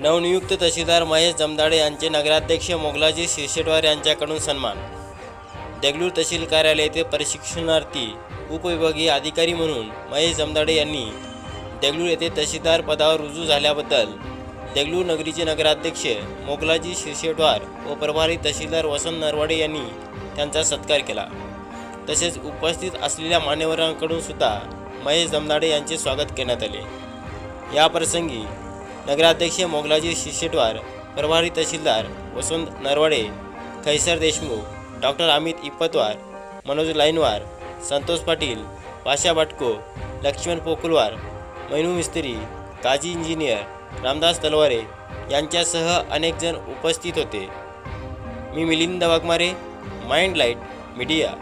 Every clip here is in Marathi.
नवनियुक्त तहसीलदार महेश जमदाडे यांचे नगराध्यक्ष मोगलाजी शिरशेटवार यांच्याकडून सन्मान. देगलूर तहसील कार्यालय येथे प्रशिक्षणार्थी उपविभागीय अधिकारी म्हणून महेश जमदाडे यांनी देगलूर येथे तहसीलदार पदावर रुजू झाल्याबद्दल देगलूर नगरीचे नगराध्यक्ष मोगलाजी शिरशेटवार व प्रभारी तहसीलदार वसंत नरवाडे यांनी त्यांचा सत्कार केला. तसेच उपस्थित असलेल्या मान्यवरांकडून सुद्धा महेश जमदाडे यांचे स्वागत करण्यात आले. याप्रसंगी नगराध्यक्ष मोगलाजी शिशेटवार प्रभारी तहसीलदार वसंत नरवाडे खैसर देशमुख डॉक्टर अमित इप्पतवार मनोज लाईनवार संतोष पाटील पाशा बाटको लक्ष्मण पोकुलवार मैनू मिस्त्री काजी इंजिनियर रामदास तलवारे यांच्यासह अनेकजण उपस्थित होते. मी Milind Waghmare mind light media.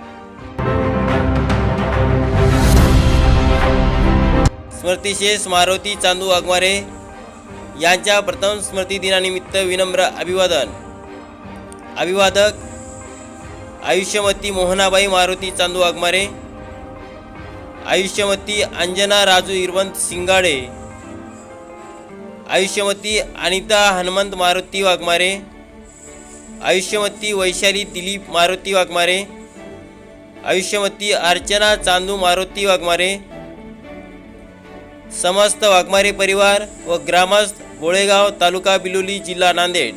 स्मृतिशेष Maruti Chandu Waghmare यांच्या प्रथम स्मृती दिनानिमित्त विनम्र अभिवादन. अभिवादक आयुष्यमती मोहनाबाई मारुती चांदू वाघमारे आयुष्यमती अंजना राजू इरवंत सिंगाडे आयुष्यमती अनिता हनुमंत मारुती वाघमारे आयुष्यमती वैशाली दिलीप मारुती वाघमारे आयुष्यमती अर्चना चांदू मारुती वाघमारे समस्त वाघमारे परिवार व ग्रामस्थ गोळेगाव तालुका बिलोली जिल्हा नांदेड.